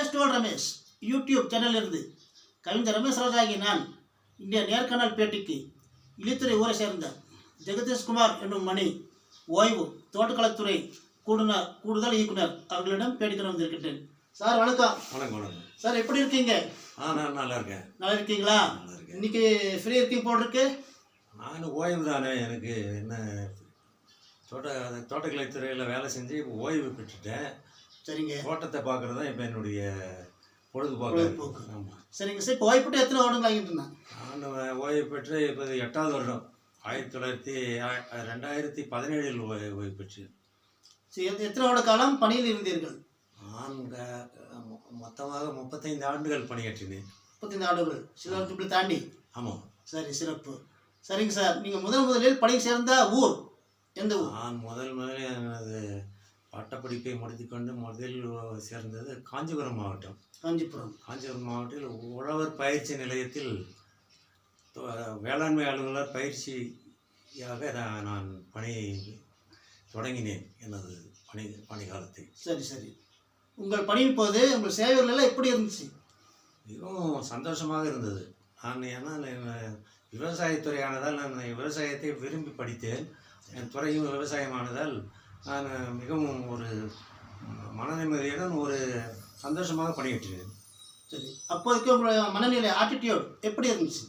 ரமேஷ் டோல் Ramesh YouTube channel இருந்து. கவிஞர் ரமேஷ் ராஜாகி நான் இந்திய நேர்காணல் பேட்டிக்கு இலித்துறை ஊரை சேர்ந்த ஜெகதீஷ்குமார் என்னும் மணி ஓய்வு தோட்டக்கலைத்துறை கூடுனர் கூடுதல் இயக்குனர் அவர்களிடம் பேட்டிக்கிற வந்திருக்கின்றேன். சார் வணக்கம். வணக்கம் சார் எப்படி இருக்கீங்க? ஆ நான் நல்லா இருக்கேன். நல்லா இருக்கீங்களா? இன்னைக்கு ஃப்ரீ இருக்கீங்க போல் இருக்கு. நான் ஓய்வு தானே எனக்கு என்ன தோட்ட தோட்டக்கலைத்துறையில் வேலை செஞ்சு இப்போ ஓய்வு பெற்றுட்டேன். சரிங்க. தோட்டத்தை பார்க்குறது தான் இப்போ என்னுடைய பொழுதுபோக்கு. ஆமாம் சரிங்க. சார் இப்போ ஓய்வுட்டு எத்தனை வருடங்கள் ஆகிட்டு இருந்தேன் நான் ஓய்வு பெற்று இப்போ எட்டாவது வருடம். ஆயிரத்தி தொள்ளாயிரத்தி ரெண்டாயிரத்தி பதினேழில் ஓய்வு ஓய்வு பெற்று சரி எத்த- எத்தனை வருட காலம் பணியில் இருந்தீர்கள்? நான் க- மொ- மொத்தமாக முப்பத்தைந்து ஆண்டுகள் பணியாற்றினேன். முப்பத்தைந்து ஆண்டுகள். சில வருஷத்துக்கு தாண்டி. ஆமாம் சரி சிறப்பு. சரிங்க சார். நீங்கள் முதல் முதலில் பணி சேர்ந்த ஊர்? எந்த ஊர்? நான் முதல் முதலில் எனது பட்டப்படிப்பை முடித்துக்கொண்டு முதலில் சேர்ந்தது காஞ்சிபுரம் மாவட்டம். காஞ்சிபுரம். காஞ்சிபுரம் மாவட்டத்தில் உழவர் பயிற்சி நிலையத்தில் வேளாண்மை அலுவலர் பயிற்சியாக நான் நான் பணி தொடங்கினேன் எனது பணி பணி காலத்தை சரி சரி. உங்கள் பணியின் போது உங்கள் சேவைகள் எல்லாம் எப்படி இருந்துச்சு? மிகவும் சந்தோஷமாக இருந்தது. நான் ஏன்னா விவசாயத்துறையானதால் நான் விவசாயத்தை விரும்பி படித்தேன். என் துறையும் விவசாயமானதால் நான் மிகவும் ஒரு மன நிம்மதியுடன் ஒரு சந்தோஷமாக பணியாற்றினேன். சரி. அப்போதைக்கு உங்களுடைய மனநிலை ஆட்டிடியூட் எப்படி இருந்துச்சு?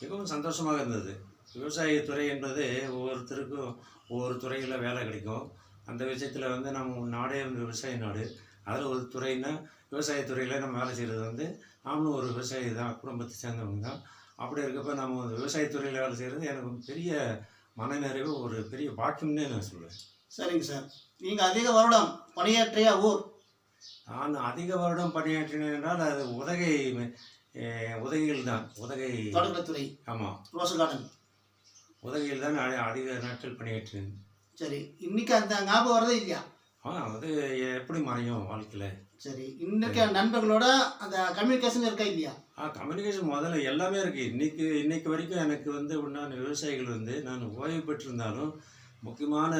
மிகவும் சந்தோஷமாக இருந்தது. விவசாயத்துறை என்பது ஒவ்வொருத்தருக்கும் ஒவ்வொரு துறையில் வேலை கிடைக்கும். அந்த விஷயத்தில் வந்து நம்ம நாடே வந்து விவசாய நாடு. அதில் ஒரு துறைன்னா விவசாயத்துறையில் நம்ம வேலை செய்கிறது வந்து நாமளும் ஒரு விவசாயி தான் குடும்பத்தை சேர்ந்தவங்க தான். அப்படி இருக்கப்ப நம்ம விவசாயத்துறையில் வேலை செய்கிறது எனக்கு பெரிய மனநிறைவு ஒரு பெரிய பாக்கியம்னே நான் சொல்லுவேன். சரிங்க சார். நீங்கள் அதிக வருடம் பணியாற்றிய ஊர்? நான் அதிக வருடம் பணியாற்றினேன் என்றால் அது உதகை உதகையில் தான். உதகை. தோட்டக்கலைத்துறை ஆமாம் ரோஸ் கார்டன். உதகையில் தான் அதி- அதிக நாட்கள் பணியாற்றினேன். சரி. இன்னைக்கு அந்த ஞாபகம் வரதே இல்லையா? ஆ அது எப்படி மறையும் வாழ்க்கையில்? சரி. இன்னைக்கு நண்பர்களோட அந்த கம்யூனிகேஷன் இருக்கா இல்லையா? ஆ கம்யூனிகேஷன் முதல்ல எல்லாமே இருக்குது இன்னைக்கு இன்னைக்கு வரைக்கும் எனக்கு வந்து உண்டான விவசாயிகள் வந்து நான் ஓய்வு பெற்றிருந்தாலும் முக்கியமான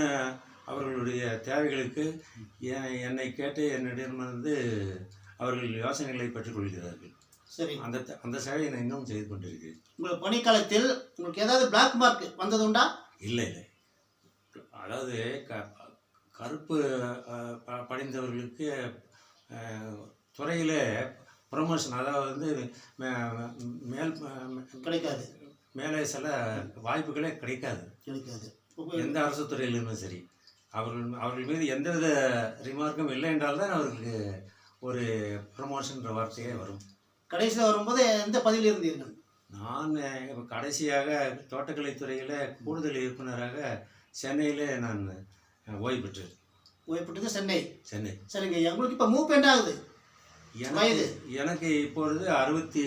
அவர்களுடைய தேவைகளுக்கு என்னை கேட்டு என்னிடமிருந்து அவர்கள் யோசனைகளை பெற்றுக்கொள்கிறார்கள். சரி. அந்த அந்த சேவையை நான் இன்னும் செய்து கொண்டிருக்கிறேன். உங்கள் பணிக்காலத்தில் உங்களுக்கு ஏதாவது பிளாக் மார்க் வந்ததுண்டா இல்லை இல்லை. அதாவது க கருப்பு ப- படிந்தவர்களுக்கு துறையிலே ப்ரொமோஷன் அதாவது வந்து மேல் கிடைக்காது. மேலே சில வாய்ப்புகளே கிடைக்காது. கிடைக்காது. எந்த அரசு துறையிலுமே சரி. அவர்கள் அவர்கள் மீது எந்தவித ரிமார்க்கும் இல்லை என்றால்தான் அவர்களுக்கு ஒரு ப்ரமோஷன்ற வார்த்தையே வரும். கடைசியில் வரும்போது எந்த பதவியில் இருந்தீர்கள்? நான் இப்ப கடைசியாக தோட்டக்கலைத்துறையில் கூடுதல் இயக்குனராக சென்னையிலே நான் ஓய்வு பெற்றேன். ஓய்வுப்பட்டது சென்னை. சென்னை. சரிங்க உங்களுக்கு இப்போ மூவ் என்ன ஆகுது? வயது? எனக்கு இப்பொழுது அறுபத்தி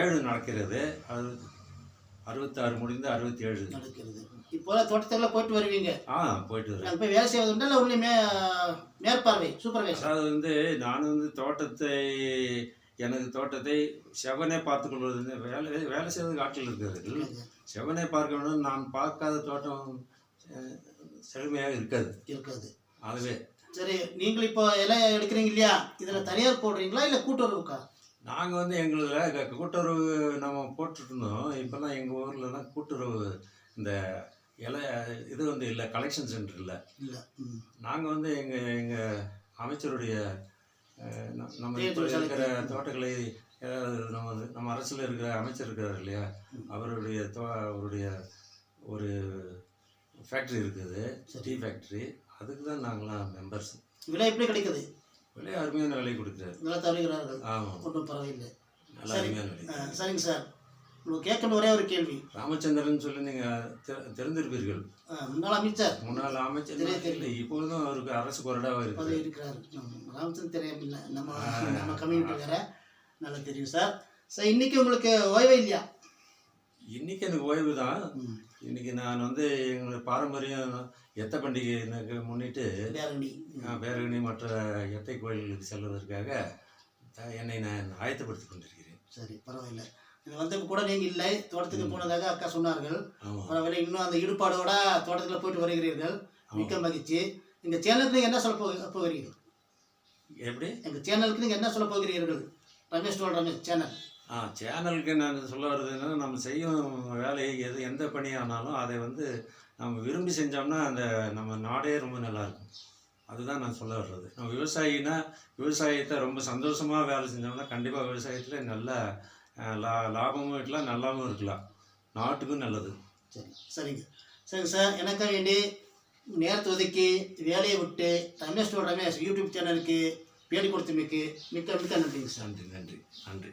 ஏழு நடக்கிறது. அது அறுபத்தாறு முடிந்து அறுபத்தி ஏழு நடக்கிறது. இப்போ தோட்டத்தில் போயிட்டு வருவீங்க. ஆ போயிட்டு வரேன் அங்கே போய் வேலை செய்வதுண்டா இல்லை உள்ளே மே மேற்பார்வை சூப்பர்வைசர் அதாவது வந்து நான் வந்து தோட்டத்தை எனது தோட்டத்தை செவனே பார்த்து கொள்வது வேலை வேலை செய்வது ஆட்கள் இருக்கிறார்கள் செவனே பார்க்க வேண்டும் நான் பார்க்காத தோட்டம் செழுமையாக இருக்காது இருக்காது ஆகவே. சரி நீங்கள் இப்போ இலை எடுக்கிறீங்க இல்லையா? இதில் தனியார் போடுறீங்களா இல்லை கூட்டுறவுக்கா? நாங்கள் வந்து எங்களில் கூட்டுறவு நம்ம போட்டுட்டு இருந்தோம் இப்போல்லாம் எங்கள் ஊர்லலாம் கூட்டுறவு இந்த இலை இது வந்து இல்லை கலெக்ஷன் சென்டர் இல்லை. இல்லை. நாங்கள் வந்து எங்கள் எங்கள் அமைச்சருடைய நம்ம இருக்கிற. தோட்டக்கலை நம்ம வந்து- நம்ம அரசில் இருக்கிற அமைச்சர் இருக்கிறார் இல்லையா? அவருடைய தோ அவருடைய ஒரு ஃபேக்ட்ரி இருக்குது. டீ ஃபேக்ட்ரி அதுக்கு தான் நாங்களாம் மெம்பர்ஸ் விலை எப்படி கிடைக்குது? விலை அருமையான விலை கொடுக்குறாரு. நல்லா தருகிறார்கள் ஆமாம் ஒன்றும் பரவாயில்லை. நல்ல. அருமையான விலை. சரிங்க சார். உங்களுக்கு கேட்கணும் ஒரே ஒரு கேள்வி. ராமச்சந்திரன் சொல்லி நீங்கள் தெ- தெரிந்திருப்பீர்கள். முன்னாள் அமைச்சர். முன்னாள் அமைச்சர். இல்லை. இப்பொழுதும் அவருக்கு அரசு கொறடாவாக அது இருக்குது. இருக்கிறார். ராமச்சந்திரன் தெரியவில்லை நம்ம நம்ம கம்யூனிட்டி வேற. நல்லா தெரியும் சார். சார் இன்னைக்கு உங்களுக்கு ஓய்வே இல்லையா? இன்னைக்கு எனக்கு ஓய்வு தான். ம். இன்னைக்கு நான் வந்து எங்களுடைய பாரம்பரியம் எத்த பண்டிகை எனக்கு முன்னிட்டு பேரணி மற்ற எத்தை கோயில்களுக்கு செல்வதற்காக என்னை நான் ஆயத்தப்படுத்திக் கொண்டிருக்கிறேன். சரி பரவாயில்லை. இது வந்து கூட நீங்கள் இல்லை. தோட்டத்துக்கு போனதாக அக்கா சொன்னார்கள். பரவாயில்லை இன்னும் அந்த ஈடுபாடோட தோட்டத்தில் போயிட்டு வருகிறீர்கள். மிக்க மகிழ்ச்சி. இந்த சேனலுக்கு என்ன சொல்ல போ போகிறீர்கள்? எப்படி? எங்கள் சேனலுக்கு நீங்கள் என்ன சொல்ல போகிறீர்கள்? ரமேஷ் டோல் ரமேஷ் சேனல். ஆ சேனலுக்கு நான் சொல்ல வர்றதுன்னா நம்ம செய்யும் வேலை எது எந்த பணியானாலும் அதை வந்து நம்ம விரும்பி செஞ்சோம்னா அந்த நம்ம நாடே ரொம்ப நல்லா இருக்கும் அதுதான் நான் சொல்ல வர்றது. நம்ம விவசாயினா விவசாயத்தை ரொம்ப சந்தோஷமாக வேலை செஞ்சோம்னா கண்டிப்பாக விவசாயத்தில் நல்ல லா லாபமும் இருக்கலாம் நல்லாவும் இருக்கலாம். நாட்டுக்கும் நல்லது. சரி சரிங்க. சரிங்க சார் எனக்காக வேண்டி நேரத்தை ஒதுக்கி வேலையை விட்டு ரமேஷ் ரமேஷ் யூடியூப் சேனலுக்கு பேடி கொடுத்தமைக்கு மிக்க மிக்க நன்றிங்க சார். நன்றி நன்றி நன்றி.